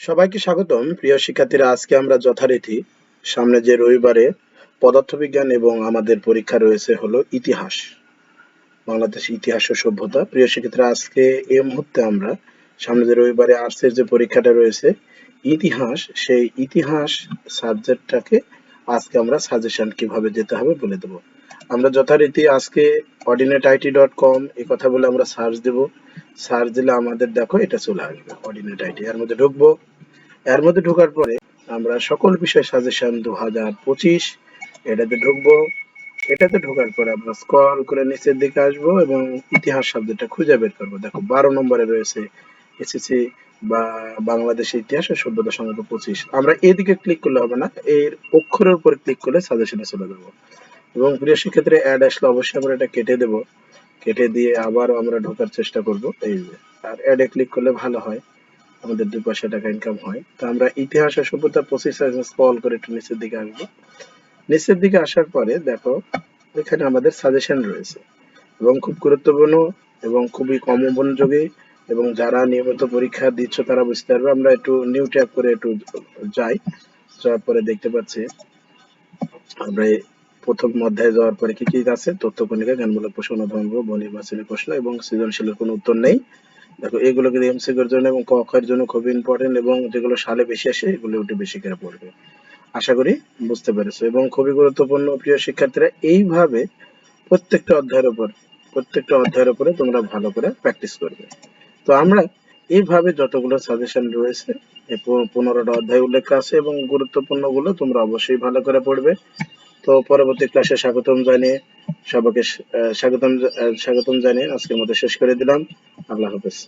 সবাইকে স্বাগতম। প্রিয় শিক্ষার্থীরা, আজকে আমরা যথারীতি সামনে যে রবিবারে পদার্থবিজ্ঞান এবং আমাদের পরীক্ষা রয়েছে হলো ইতিহাস, বাংলাদেশ ইতিহাস ও সভ্যতা। প্রিয় শিক্ষার্থীরা, আজকে এই মুহূর্তে আমরা সামনে যে রবিবারে আর্টসের যে পরীক্ষাটা রয়েছে, ইতিহাস, সেই ইতিহাস সাবজেক্টটাকে আজকে আমরা সাজেশন কীভাবে দিতে হবে বলে দেব। আমরা যথারীতি আজকে অর্ডিনেট আইটি ডট কম এই কথা বলে আমরা সার্চ দেব। সার্চ দিলে আমাদের দেখো এটা চলে আসবে অর্ডিনেট আইটি এর মধ্যে ঢুকবো। এর মধ্যে ঢোকার পরে আমরা সকল বিষয় সাজেশন দু হাজার পঁচিশ এটাতে ঢুকবো। এটাতে ঢোকার পরে আমরা স্ক্রল করে নিচের দিকে আসব এবং ইতিহাস শব্দটা খুঁজে বের করব। দেখো বারো নম্বরে রয়েছে এসএসসি বা বাংলাদেশের ইতিহাস সভ্যতা সংক্রান্ত পঁচিশ। আমরা এদিকে ক্লিক করলে হবে না, এর অক্ষরের উপর ক্লিক করলে সাজেশনে চলে যাব। এবং প্রিয় শিক্ষার্থী অ্যাড আসলে অবশ্যই আমরা এটা কেটে দেব। কেটে দিয়ে আবারও আমরা ঢোকার চেষ্টা করব। এই যে, আর অ্যাডে ক্লিক করলে ভালো হয়। আমাদের দুই পয়সা টাকা ইনকাম হয়। তো আমরা ইতিহাস ও সভ্যতা পঁচিশ স্ক্রল করে একটু নিচের দিকে আসব। নিচের দিকে আসার পরে দেখো, এখানে আমাদের সাজেশন রয়েছে। এবং খুব গুরুত্বপূর্ণ এবং খুবই কম মনোযোগী এবং যারা নিয়মিত পরীক্ষা দিচ্ছ তারা বুঝতে পারবে। আমরা একটু নিউ ট্যাব করে একটু যাই। যাওয়ার পরে দেখতে পাচ্ছি, আমরা প্রথম অধ্যায়ে যাওয়ার পরে কি কি আছে? তথ্য কণিকা, জ্ঞানমূলক প্রশ্ন নির্বাচনী প্রশ্ন এবং সৃজনশীলের কোনো উত্তর নেই। দেখো এগুলো কিন্তু এমসিকিউর জন্য এবং ক এর জন্য খুব ইম্পর্টেন্ট এবং যেগুলো সালে বেশি আসে, এগুলো একটু বেশি করে পড়বে। আশা করি বুঝতে পেরেছ। এবং খুবই গুরুত্বপূর্ণ প্রিয় শিক্ষার্থীরা, এইভাবে প্রত্যেকটা অধ্যায়ের উপর, প্রত্যেকটা অধ্যায়ের উপরে তোমরা ভালো করে প্র্যাকটিস করবে। তো আমরা এইভাবে যতগুলো সাজেশন রয়েছে পনেরোটা অধ্যায় উল্লেখ আছে এবং গুরুত্বপূর্ণগুলো তোমরা অবশ্যই ভালো করে পড়বে। তো পরবর্তী ক্লাসে স্বাগতম জানিয়ে, সবাইকে স্বাগতম স্বাগতম জানিয়ে আজকের মতো শেষ করে দিলাম। আল্লাহ হাফেজ।